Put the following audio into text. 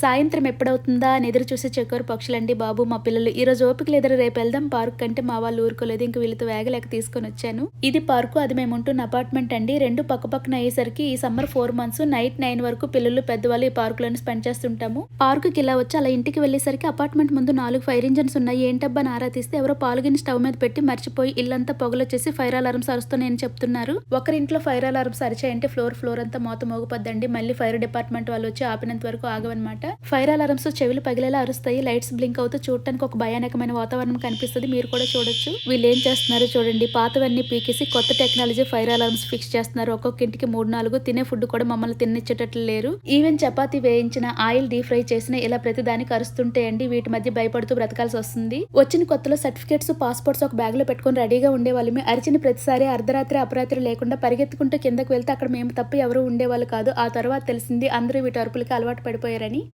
సాయంత్రం ఎప్పుడవుతుందా అని ఎదురు చూసే చెక్కరు పక్షులండి. బాబు మా పిల్లలు. ఈ రోజు ఓపిక ఎదురు రేపు వెళ్దాం. పార్క్ కంటే మా వాళ్ళు ఊరుకోలేదు. ఇంక వీళ్ళతో వేగలేక తీసుకొని వచ్చాను. ఇది పార్కు అది మేము ఉంటున్న అపార్ట్మెంట్ అండి. రెండు పక్క పక్కన అయ్యేసరికి ఈ summer four months night nine వరకు పిల్లలు పెద్దవాళ్ళు ఈ పార్కులోనే స్పెండ్ చేస్తుంటాము. పార్కుకి ఇలా వచ్చి అలా ఇంటికి వెళ్ళేసరికి అపార్ట్మెంట్ ముందు నాలుగు ఫైర్ ఇంజన్స్ ఉన్నాయి. ఏంటబ్బా అని ఆరా తీస్తే ఎవరో పాల్గొని స్టవ్ మీద పెట్టి మర్చిపోయి ఇల్లంతా పొగలొచ్చేసి ఫైర్ అలారం సరుస్తున్నాయని చెప్తున్నారు. ఒకరింట్లో ఫైర్ అలారం సరిచాయంటే ఫ్లోర్ ఫ్లోర్ అంతా మోత మోగపద్దండి. మళ్ళీ ఫైర్ డిపార్ట్మెంట్ వాళ్ళు వచ్చి ఆపినంత వరకు ఆగవన్నమాట. ఫైర్ అలారమ్స్ చెవులు పగిలేలా అరుస్తాయి లైట్స్ బ్లింక్ అవుతూ చూడటానికి ఒక భయానకమైన వాతావరణం కనిపిస్తుంది. మీరు కూడా చూడొచ్చు. వీళ్ళు ఏం చేస్తున్నారో చూడండి. పాతవన్నీ పీకేసి కొత్త టెక్నాలజీ ఫైర్ అలారమ్స్ ఫిక్స్ చేస్తున్నారు. ఒక్కొక్క ఇంటికి మూడు నాలుగు తినే ఫుడ్ కూడా మమ్మల్ని తినిచ్చేటట్లు లేరు. ఈవెన్ చపాతీ వేయించిన ఆయిల్ డీప్ ఫ్రై చేసిన ఇలా ప్రతి దానికి అరుస్తుంటే అండి వీటి మధ్య భయపడుతూ బ్రతకాల్సి వస్తుంది. వచ్చిన కొత్తలో సర్టిఫికేట్స్ పాస్పోర్ట్స్ ఒక బ్యాగ్లో పెట్టుకొని రెడీగా ఉండేవాళ్ళమే. అరిచిన ప్రతిసారి అర్ధరాత్రి అపరాత్రి లేకుండా పరిగెత్తుకుంటూ కిందకు వెళ్తే అక్కడ మేము తప్ప ఎవరు ఉండేవాళ్ళు కాదు. ఆ తర్వాత తెలిసింది అందరూ వీటి అరుపులకి అలవాటు పడిపోయారని.